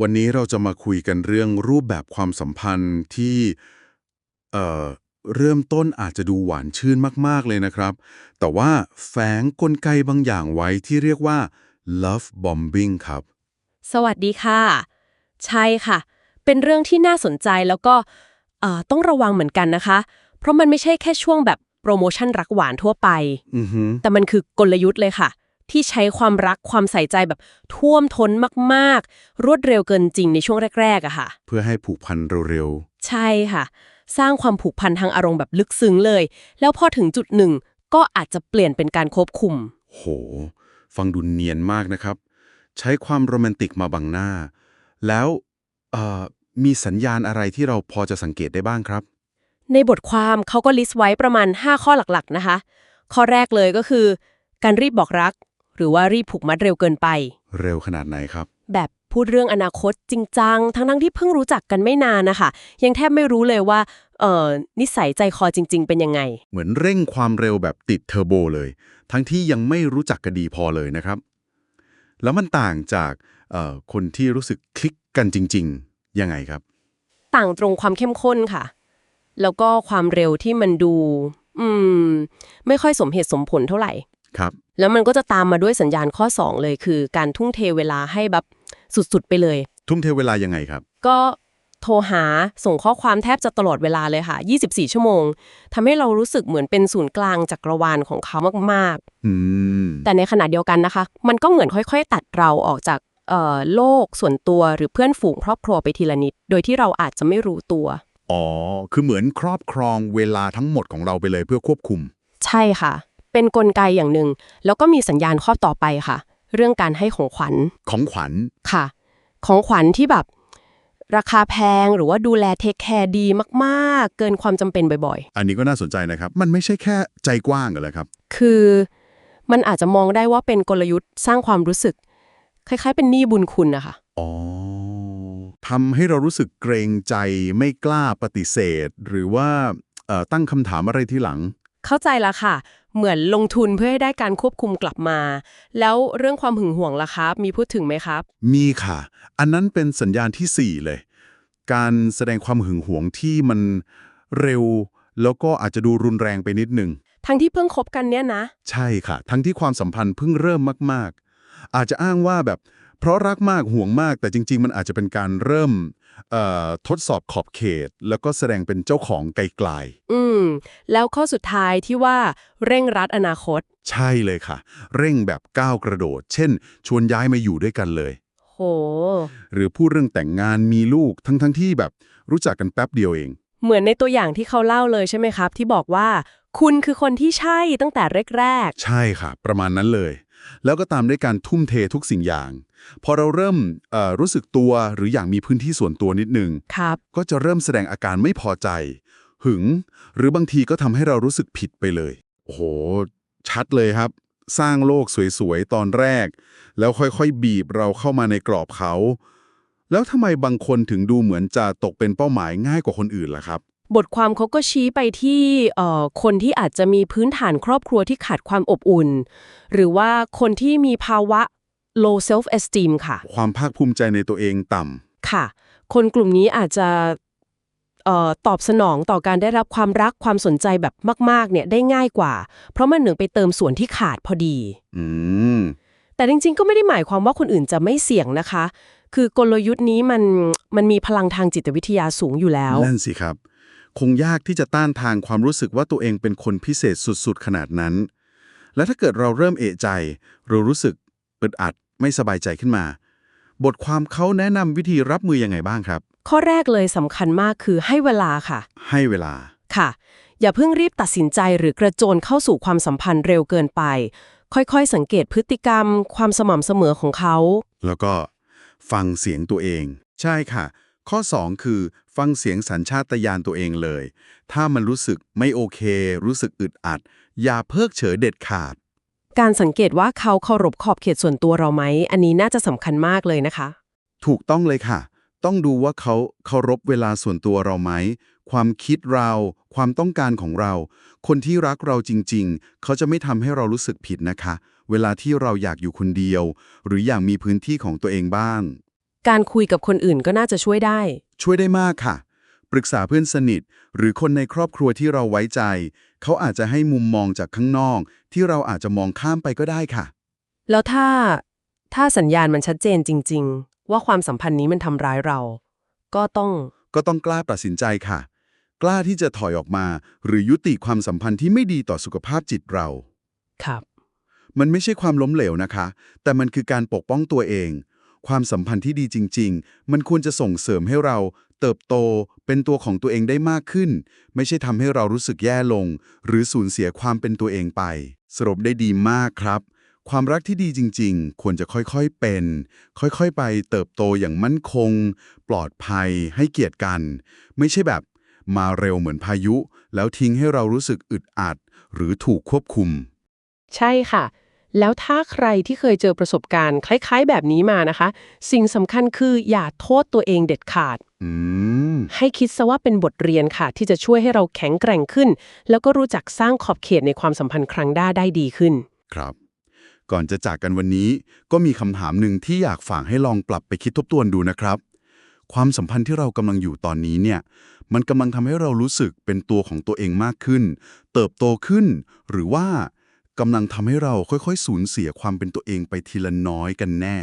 วันนี้เราจะมาคุยกันเรื่องรูปแบบความสัมพันธ์ที่เอ่อเริ่มต้นอาจจะดูหวานชื่นมาก ๆ เลยนะครับ แต่ว่าแฝงกลไกบางอย่างไว้ที่เรียกว่า love bombing ครับ สวัสดีค่ะ ใช่ค่ะ เป็นเรื่องที่น่าสนใจแล้วก็เอ่อต้องระวังเหมือนกันนะคะ เพราะมันไม่ใช่แค่ช่วงแบบโปรโมชั่นรักหวานทั่วไปอือฮึแต่มันคือกลยุทธ์เลยค่ะ ที่ใช้ความรักความใส่ใจแบบท่วมท้นมาก ๆ รวดเร็วเกินจริงในช่วงแรกๆอะค่ะ เพื่อให้ผูกพันเร็วใช่ค่ะ สร้างความผูกพันทางอารมณ์แบบลึกซึ้งเลย แล้วพอถึงจุดหนึ่ง ก็อาจจะเปลี่ยนเป็นการควบคุมๆโห ฟังดูเนียนมากนะครับ ใช้ความโรแมนติกมาบังหน้า แล้วเอ่อมีสัญญาณอะไรที่เราพอจะสังเกตได้บ้างครับ ในบทความเขาก็ลิสต์ไว้ประมาณ 5 ข้อหลักๆนะคะ ข้อแรกเลยก็คือ การรีบบอกรัก หรือว่ารีบผูกมัดเร็วเกินไป เร็วขนาดไหนครับ แบบพูดเรื่องอนาคตจริงจัง ทั้งๆที่เพิ่งรู้จักกันไม่นานนะคะ ยังแทบไม่รู้เลยว่า เอ่อ นิสัยใจคอจริง ๆ เป็นยังไง เหมือนเร่งความเร็วแบบติดเทอร์โบเลย ทั้งที่ยังไม่รู้จักกันดีพอเลยนะครับ แล้วมันต่างจากเอ่อคนที่รู้สึกคลิกกันจริง ๆ ยังไงครับ ต่างตรงความเข้มข้นค่ะ แล้วก็ความเร็วที่มันดู อืม ไม่ค่อยสมเหตุสมผลเท่าไหร่ ครับ แล้วมันก็จะตามมาด้วยสัญญาณข้อ 2 เลยคือ การทุ่มเทเวลาให้แบบสุดๆไปเลย ทุ่มเทเวลายังไงครับ ก็โทรหาส่งข้อความแทบจะตลอดเวลาเลยค่ะ 24 ชั่วโมงทำให้เรารู้สึกเหมือนเป็นศูนย์กลางจักรวาลของเขามากอืมๆ แต่ในขณะเดียวกันนะคะ มันก็เหมือนค่อยๆ ตัดเราออกจากเอ่อโลกส่วนตัวหรือเพื่อนฝูงครอบครัวไปทีละนิด โดยที่เราอาจจะไม่รู้ตัว อ๋อ คือเหมือนครอบครองเวลาทั้งหมดของเราไปเลยเพื่อควบคุม ใช่ค่ะ เป็นนกลไกอย่างหนึ่ง แล้วก็มีสัญญาณข้อต่อไปค่ะ เรื่องการให้ของขวัญของขวัญค่ะ ของขวัญที่แบบ ราคาแพงหรือว่าดูแลเทคแคร์ดีมาก ๆ เกินความจำเป็นบ่อย อันนี้ก็น่าสนใจนะครับ มันไม่ใช่แค่ใจกว้างกันเลยครับ ๆ คือมันอาจจะมองได้ว่าเป็นกลยุทธ์สร้างความรู้สึก คล้าย ๆ เป็นหนี้บุญคุณนะคะ อ๋อทำให้เรารู้สึกเกรงใจไม่กล้าปฏิเสธ หรือว่าเอ่อตั้งคำถามอะไรที่หลัง เข้าใจละค่ะ เหมือนลงทุนเพื่อให้ได้การควบคุมกลับมา แล้วเรื่องความหึงหวงล่ะครับ มีพูดถึงไหมครับ มีค่ะ อันนั้นเป็นสัญญาณที่ 4 เลย การแสดงความหึงหวงที่มันเร็ว แล้วก็อาจจะดูรุนแรงไปนิดหนึ่งทั้งที่เพิ่งคบกันเนี่ยนะ ใช่ค่ะ ทั้งที่ความสัมพันธ์เพิ่งเริ่มมาก ๆ อาจจะอ้างว่าแบบ เพราะรักมากห่วงมาก แต่จริง ๆ มันอาจจะเป็นการเริ่มเอ่อทดสอบขอบเขต แล้วก็แสดงเป็นเจ้าของไกลอืม แล้วข้อสุดท้ายที่ว่าเร่งรัดอนาคตๆใช่เลยค่ะ เร่งแบบก้าวกระโดด เช่น ชวนย้ายมาอยู่ด้วยกันเลยโห หรือพูดเรื่องแต่งงานมีลูกทั้งๆที่แบบรู้จักกันแป๊บเดียวเอง เหมือนในตัวอย่างที่เขาเล่าเลยใช่ไหมครับ ที่บอกว่า คุณคือคนที่ใช่ตั้งแต่แรกใช่ค่ะ ประมาณนั้นเลย แล้วก็ตามด้วยการทุ่มเททุกสิ่งอย่าง พอเราเริ่มเอ่อรู้สึกตัวหรืออยากมีพื้นที่ส่วนตัวนิดนึงๆครับก็จะเริ่มแสดงอาการไม่พอใจ หึง หรือบางทีก็ทำให้เรารู้สึกผิดไปเลยโอ้โห ชัดเลยครับ สร้างโลกสวยๆ ตอนแรก แล้วค่อยๆ บีบเราเข้ามาในกรอบเขา แล้วทำไมบางคนถึงดูเหมือนจะตกเป็นเป้าหมายง่ายกว่าคนอื่นล่ะครับ บทความเขาก็ชี้ไปที่เอ่อคนที่อาจจะมีพื้นฐานครอบครัวที่ขาดความอบอุ่น หรือว่าคนที่มีภาวะ low self esteem ค่ะ ความภาคภูมิใจในตัวเองต่ำค่ะ คนกลุ่มนี้อาจจะเอ่อตอบสนองต่อการได้รับความรักความสนใจแบบมาก ๆ เนี่ยได้ง่ายกว่า เพราะมันหนึ่งไปเติมส่วนที่ขาดพอดีอืมแต่จริง ๆ ก็ไม่ได้หมายความว่าคนอื่นจะไม่เสี่ยงนะคะ คือกลยุทธ์นี้มันมันมีพลังทางจิตวิทยาสูงอยู่แล้วนั่นสิครับ คงยากที่จะต้านทานความรู้สึกว่าตัวเองเป็นคนพิเศษสุดๆ ขนาดนั้น และถ้าเกิดเราเริ่มเอะใจเรารู้สึกอึดอัดไม่สบายใจขึ้นมา บทความเขาแนะนำวิธีรับมือยังไงบ้างครับ ข้อแรกเลยสำคัญมากคือให้เวลาค่ะ ให้เวลาค่ะ อย่าเพิ่งรีบตัดสินใจหรือกระโจนเข้าสู่ความสัมพันธ์เร็วเกินไป ค่อยๆ สังเกตพฤติกรรม ความสม่ำเสมอของเขา แล้วก็ฟังเสียงตัวเอง ใช่ค่ะ ข้อ 2 คือ ฟังเสียงสัญชาตญาณตัวเองเลย ถ้ามันรู้สึกไม่โอเค รู้สึกอึดอัด อย่าเพิกเฉยเด็ดขาด การสังเกตว่าเขาเคารพขอบเขตส่วนตัวเราไหม อันนี้น่าจะสำคัญมากเลยนะคะ ถูกต้องเลยค่ะ ต้องดูว่าเขาเคารพเวลาส่วนตัวเราไหม ความคิดเรา ความต้องการของเรา คนที่รักเราจริง ๆ เขาจะไม่ทำให้เรารู้สึกผิดนะคะ เวลาที่เราอยากอยู่คนเดียว หรืออยากมีพื้นที่ของตัวเองบ้าง การคุยกับคนอื่นก็น่าจะช่วยได้ ช่วยได้มากค่ะ ปรึกษาเพื่อนสนิท หรือคนในครอบครัวที่เราไว้ใจ เขาอาจจะให้มุมมองจากข้างนอก ที่เราอาจจะมองข้ามไปก็ได้ค่ะ แล้วถ้า ถ้าสัญญาณมันชัดเจนจริง ๆ ว่าความสัมพันธ์นี้มันทำร้ายเรา ก็ต้อง ก็ต้องกล้าตัดสินใจค่ะ กล้าที่จะถอยออกมา หรือยุติความสัมพันธ์ที่ไม่ดีต่อสุขภาพจิตเรา ครับ มันไม่ใช่ความล้มเหลวนะคะ แต่มันคือการปกป้องตัวเอง ความสัมพันธ์ที่ดีจริง ๆ มันควรจะส่งเสริมให้เราเติบโตเป็นตัวของตัวเองได้มากขึ้น ไม่ใช่ทำให้เรารู้สึกแย่ลง หรือสูญเสียความเป็นตัวเองไป สรุปได้ดีมากครับ ความรักที่ดีจริง ๆ ควรจะค่อยๆเป็น ค่อยๆ ไปเติบโตอย่างมั่นคง ปลอดภัย ให้เกียรติกัน ไม่ใช่แบบมาเร็วเหมือนพายุ แล้วทิ้งให้เรารู้สึกอึดอัด หรือถูกควบคุม ใช่ค่ะ แล้วถ้าใครที่เคยเจอประสบการณ์คล้าย ๆ แบบนี้มานะคะ สิ่งสำคัญคืออย่าโทษตัวเองเด็ดขาดอืมให้คิดซะว่าเป็นบทเรียนค่ะ ที่จะช่วยให้เราแข็งแกร่งขึ้น แล้วก็รู้จักสร้างขอบเขตในความสัมพันธ์ครั้งหน้าได้ดีขึ้น ครับ ก่อนจะจากกันวันนี้ก็มีคำถามหนึ่งที่อยากฝากให้ลองปรับไปคิดทบทวนดูนะครับ ความสัมพันธ์ที่เรากำลังอยู่ตอนนี้เนี่ย มันกำลังทำให้เรารู้สึกเป็นตัวของตัวเองมากขึ้น เติบโตขึ้น หรือว่า กำลังทำให้เราค่อยๆ สูญเสียความเป็นตัวเองไปทีละน้อยกันแน่